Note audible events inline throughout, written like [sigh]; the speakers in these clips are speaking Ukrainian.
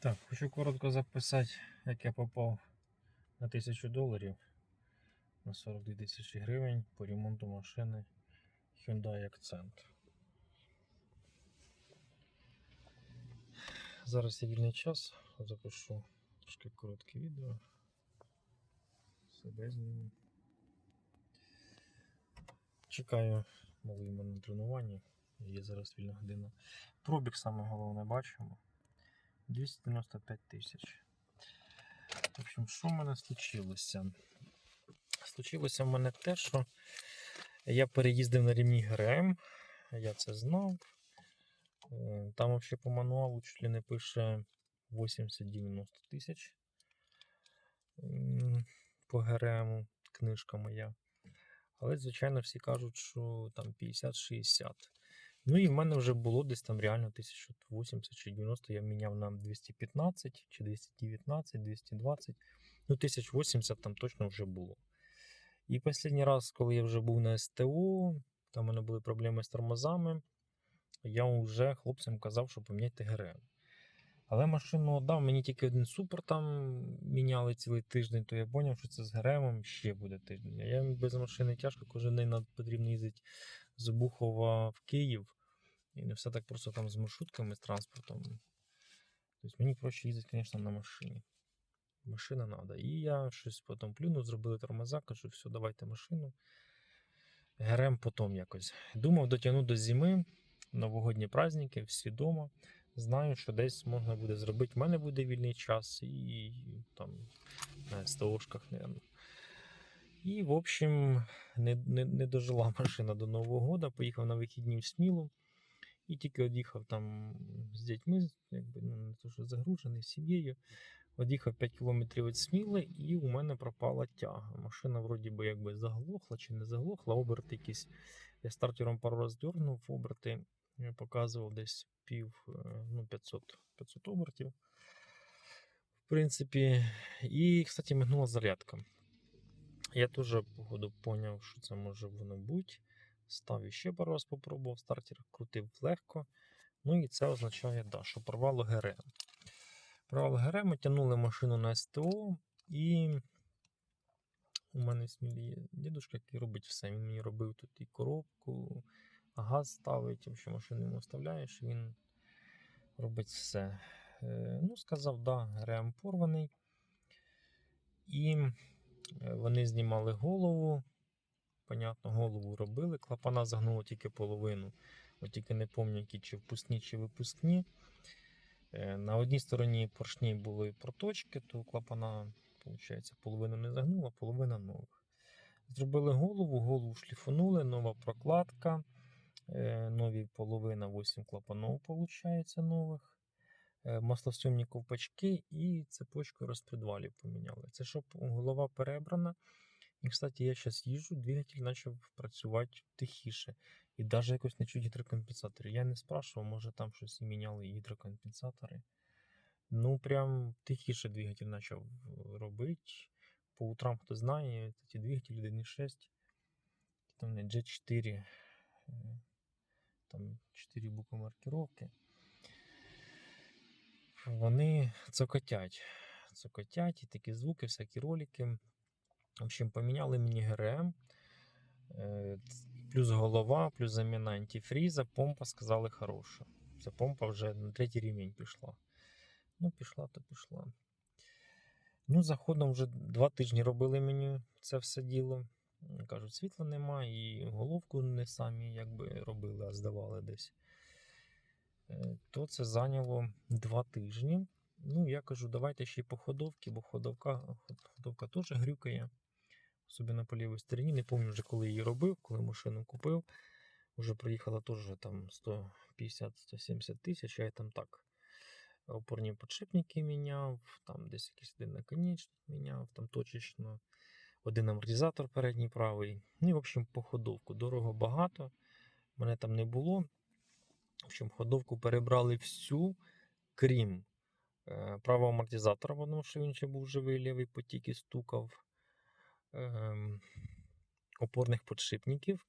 Так, хочу коротко записати, як я попав на 1000 доларів на 42 тисячі гривень по ремонту машини Hyundai Accent. Зараз є вільний час, запишу трошки коротке відео. Себе зніму. Чекаю малий мене на тренуванні. Є зараз вільна година. Пробіг саме головне бачимо. 295 тисяч. В общем, що в мене случилося? Случилося в мене те, що я переїздив на рівні ГРМ, я це знав. Е, Там взагалі по мануалу чуть ли не пише 80-90 тисяч по ГРМ, книжка моя. Але, звичайно, всі кажуть, що там 50-60. Ну і в мене вже було десь там реально 1080 чи 90, я міняв на 215 чи 219, 220. Ну, 1080 там точно вже було. І останній раз, коли я вже був на СТО, там у мене були проблеми з тормозами, я вже хлопцям казав, що поміняйте ГРМ. Але машину дав, мені тільки один супер там міняли цілий тиждень, то я зрозумів, що це з ГРМ ще буде тиждень. Я без машини тяжко, кожен день потрібно їздити з Обухова в Київ. І не все так просто там з маршрутками, з транспортом. Тобто мені проще їздити, звісно, на машині. Машина треба. І я щось потім плюнув, зробили тормоза, кажу, все, давайте машину. ГРМ потім якось. Думав дотягнути до зими, новогодні праздники, всі вдома. Знаю, що десь можна буде зробити. У мене буде вільний час і там на СТОшках, мабуть. І, в общем, не, не, не дожила [laughs] машина до Нового года, поїхав на вихідні в Смілу. І тільки од'їхав там з дітьми, якби ну, не то, що загружений сім'єю. Од'їхав 5 кілометрів від Сміли, і у мене пропала тяга. Машина вроді би якби заглохла чи не заглохла, оберти якісь. Я стартером пару разів дернув, оберти я показував десь пів, е, ну, 500, 500 обертів. В принципі, і, кстати, мигнула зарядка. Я теж, походу, поняв, що це може воно бути. Став ще пару раз попробував, стартер крутив легко. Ну і це означає, да, що порвало ГРМ. Порвало ГРМ, ми тягнули машину на СТО, і у мене в є дідусь, який робить все. Він мені робив тут і коробку, газ ставить, общем, машину йому вставляєш, він робить все. Е, Ну, сказав, да, ГРМ порваний. І е, вони знімали голову. Понятно, голову робили. Клапана загнуло тільки половину. От тільки не пам'ятаю, чи впускні, чи випускні. Е, На одній стороні поршні були проточки, то клапана, виходить, половину не загнула, половина нових. Зробили голову, голову шліфанули, нова прокладка. е, Нові половина 8 клапанов, виходить, нових. Е, ковпачки і цепочку розпредвалів поміняли. Це щоб голова перебрана. І, кстати, я зараз їжджу, двигатель почав працювати тихіше. І навіть якось не чуть гідрокомпенсатори. Я не спрашував, може там щось і міняли гідрокомпенсатори. Ну, прям тихіше двигатель почав робити. По утрам, хто знає, ці двигателі 1.6, там не G4, е, там 4 букви маркировки. Вони цокотять. Цокотять і такі звуки, всякі ролики. В общем, поміняли мені ГРМ. Е, Плюс голова, плюс заміна антифріза, помпа сказали хороша. Ця помпа вже на третій рівень пішла. Ну, пішла, то пішла. Ну, заходом вже два тижні робили мені це все діло. Кажуть, світла нема, і головку не самі якби робили, а здавали десь. Е, То це зайняло два тижні. Ну, я кажу, давайте ще й по бо ходовка, ходовка теж грюкає. Особливо по лівій стороні. Не пам'ятаю вже, коли її робив, коли машину купив. Уже проїхала теж там 150-170 тисяч, а я там так. Опорні подшипники міняв, там десь якийсь один наконечник міняв, там точечно. Один амортизатор передній правий. Ну і, в общем, по ходовку. Дорого багато. Мене там не було. В общем, ходовку перебрали всю, крім е, правого амортизатора, тому що він ще був живий, лівий потік і стукав. Ем, опорних подшипників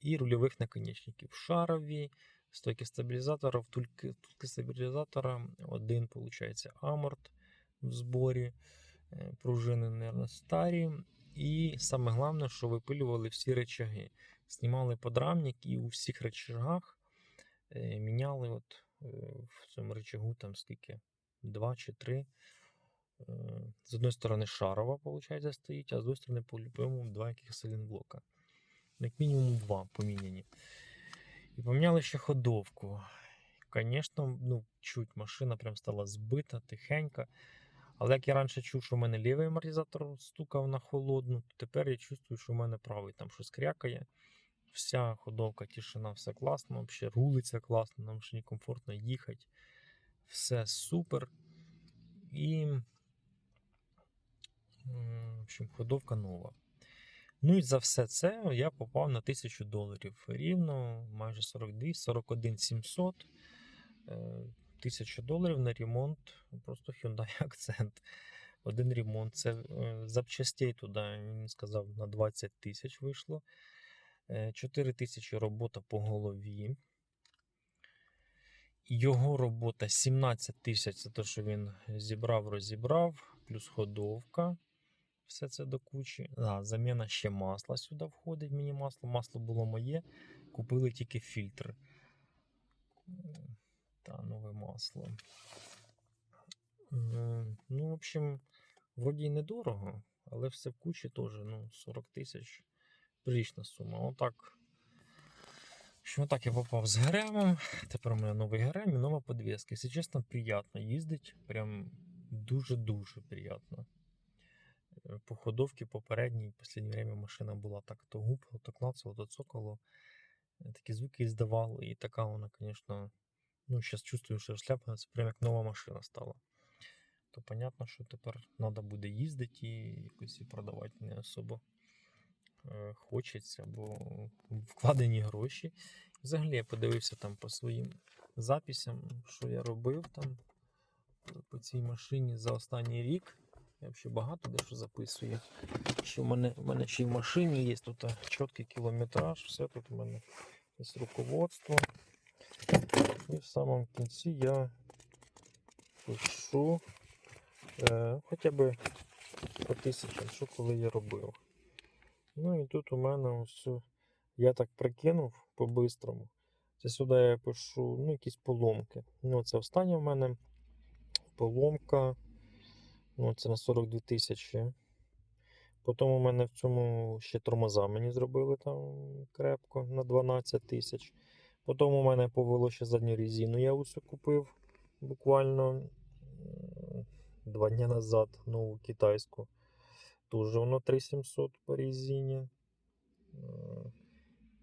і рульових наконечників. Шарові, стойки стабілізатора, втульки, стабілізатора, один, виходить, аморт в зборі, е, пружини, наверное, старі. І саме головне, що випилювали всі речаги. Знімали подрамник і у всіх речагах е, міняли от, е, в цьому речагу там скільки? Два чи три. З одної сторони шарова, виходить, стоїть, а з другої сторони, по-любому, два якихось блока. Як мінімум два поміняні. І поміняли ще ходовку. Звісно, ну, чуть машина прям стала збита, тихенька. Але як я раніше чув, що в мене лівий амортизатор стукав на холодну, то тепер я чувствую, що в мене правий там щось крякає. Вся ходовка, тишина, все класно, взагалі рулиться класно, на машині комфортно їхати. Все супер. І в общем, ходовка нова. Ну і за все це я попав на 1000 доларів. Рівно, майже 42, 41 700. Е, 1000 доларів на ремонт. Просто Hyundai [laughs] Accent. Один ремонт. Це е, запчастей туди, він сказав, на 20 тисяч вийшло. 4 тисячі робота по голові. Його робота 17 тисяч це те, що він зібрав, розібрав, плюс ходовка. Все це до кучі. А, заміна ще масла сюди входить. Мені масло. Масло було моє. Купили тільки фільтр. Та нове масло. Ну, в общем, вроді й недорого, але все в кучі теж. Ну, 40 тисяч. Прилічна сума. Отак. Що так я попав з ГРМом. Тепер у мене новий ГРМ і нова подвеска. Якщо чесно, приємно їздить. Прям дуже-дуже приємно. По ходовці попередній, в останнє время машина була так то гупало, то клацало, то цокало. Е, Такі звуки здавало, і така вона, звісно, ну, зараз чувствую, що шляпа це прям як нова машина стала. То понятно, що тепер треба буде їздити і якось і продавати не особо е, хочеться, бо вкладені гроші. Взагалі я подивився там по своїм записям, що я робив там е, по цій машині за останній рік. Я взагалі багато дещо записую. Що в мене, в мене ще й в машині є тут чіткий кілометраж, все тут у мене є руководство. І в самому кінці я пишу е, хоча б по тисячам, що коли я робив. Ну і тут у мене ось я так прикинув по-бистрому. Це сюди я пишу ну, якісь поломки. Ну, це остання в мене поломка. Ну, це на 42 тисячі. Потім у мене в цьому ще тормоза мені зробили там крепко на 12 тисяч. Потім у мене повело ще задню резину. Я усю купив буквально два дні назад нову китайську. Дуже воно 3700 по резині.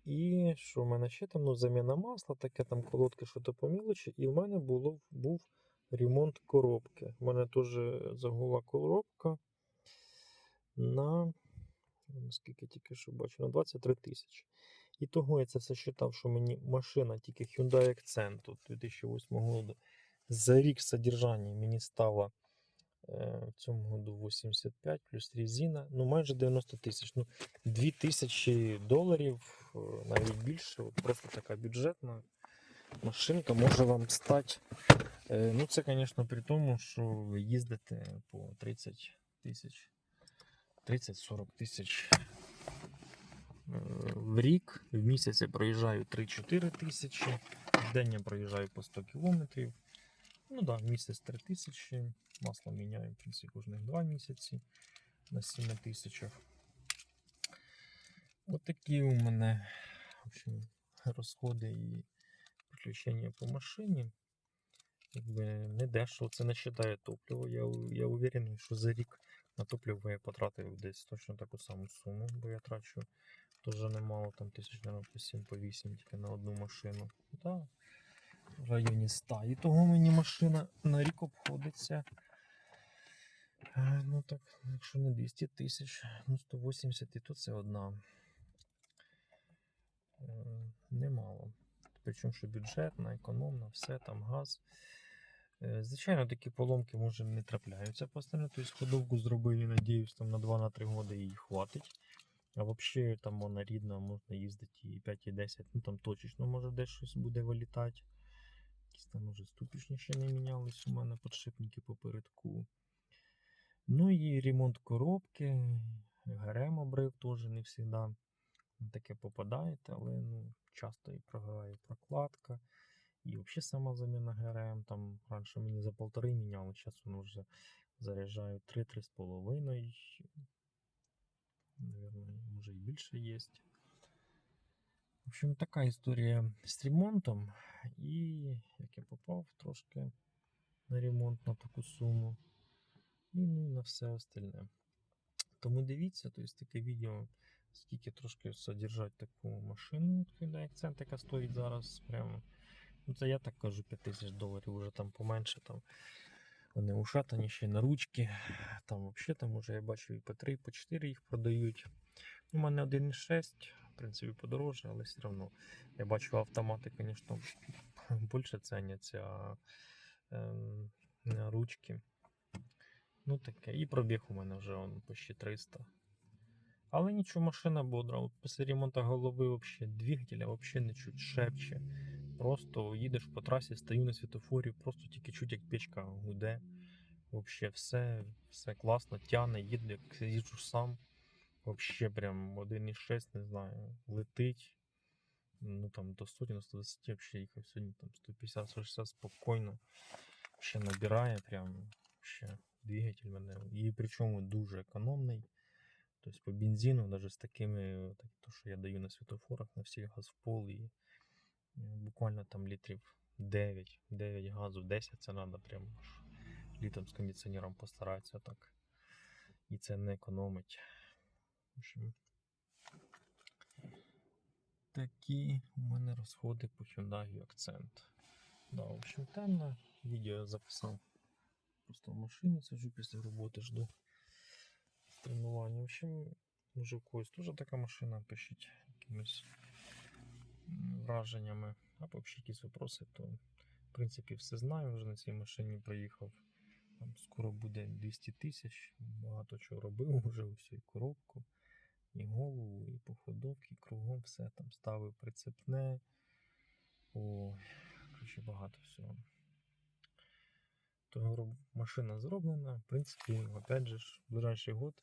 І що в мене ще там? Ну, заміна масла, таке там колодки, що то по мілочі. І в мене було, був ремонт коробки. У мене теж загула коробка на скільки тільки що бачу, на 23 тисячі. І того я це все считав, що мені машина тільки Hyundai Accent 2008 року за рік содержання мені стало е, в цьому году 85 плюс резина, ну майже 90 тисяч. Ну, 2 тисячі доларів, е, навіть більше. Просто така бюджетна машинка може вам стати. Е, ну, це, звісно, при тому, що ви їздите по 30 тисяч, 30-40 тисяч е, в рік. В місяць я проїжджаю 3-4 тисячі. В день я проїжджаю по 100 кілометрів. Ну да, місяць 3 тисячі. Масло міняю, в принципі, кожних 2 місяці на 7 тисячах. От такі у мене в общем, розходи і приключення по машині. Якби не дешево, це не вважає топливо. Я, я уверений, що за рік на топливо я потратив десь точно таку саму суму, бо я трачу дуже немало, там тисяч, по 7 по 8 тільки на одну машину. Да, в районі 100. І того мені машина на рік обходиться. е, Ну так, якщо не 200 тисяч, ну 180 і то це одна. Е, Немало. Причому, що бюджетна, економна, все там газ. Е, Звичайно, такі поломки може не трапляються постійно. Тобто ходовку зробили, надіюсь, там на 2-3 роки їй хватить. А взагалі там вона рідна, можна їздити і 5, і 10, ну там точечно може десь щось буде вилітати. Якісь там може ступічні ще не мінялись у мене подшипники попередку. Ну і ремонт коробки, ГРМ обрив теж не завжди. Таке попадаєте, але ну, часто і програє прокладка. І взагалі сама заміна ГРМ. Там раніше мені за полтори міняли, зараз воно вже заряджаю 3-3,5. Наверное, може і більше є. В общем, така історія з ремонтом. І як я попав трошки на ремонт на таку суму. І ну, на все остальне. Тому дивіться, то есть таке відео, скільки трошки содержать таку машину, Hyundai Accent, яка стоїть зараз прямо. Ну, це я так кажу, 5000 доларів, уже там поменше. Там вони ушатані ще на ручки. Там взагалі там уже я бачу і по 3, і по 4 їх продають. У мене 1,6, в принципі, подорожче, але все одно. Я бачу автомати, звісно, більше ціняться а, ем, ручки. Ну таке. І пробіг у мене вже он почти 300. Але нічого, машина бодра. Після ремонту голови взагалі двигателя взагалі не чуть шепче. Просто їдеш по трасі, стою на світофорі, просто тільки чуть як печка гуде. Взагалі все, все класно, тяне, їде, як їжджу сам. Вообще прям 1,6, не знаю, летить. Ну там до 100 на 120 вообще їхав сьогодні там 150-160 спокійно. Ще набирає прям ще двигатель мене. І причому дуже економний. Тобто по бензину, навіть з такими, так, то, що я даю на світофорах, на всіх газ в пол, і буквально там літрів 9, 9 газу, 10 це треба прям аж літом з кондиціонером постаратися так. І це не економить. В общем, такі у мене розходи по Hyundai Accent. Да, в общем, темно. Відео я записав. Просто в машині сиджу після роботи, жду тренування. В общем, може в когось теж така машина, пишіть якимись враженнями. Або якісь вопроси, то в принципі все знаю, вже на цій машині проїхав. Там скоро буде 200 тисяч. Багато чого робив вже усю і коробку, і голову, і походовки, і кругом все там ставив прицепне. Ой, коротше, багато всього. То машина зроблена. В принципі, опять же, в ближайший год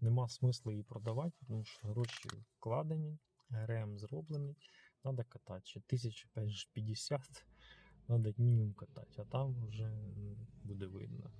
нема смислу її продавати, тому що гроші вкладені, ГРМ зроблений, треба катати. Ще 1050 треба мінімум катати, а там вже буде видно.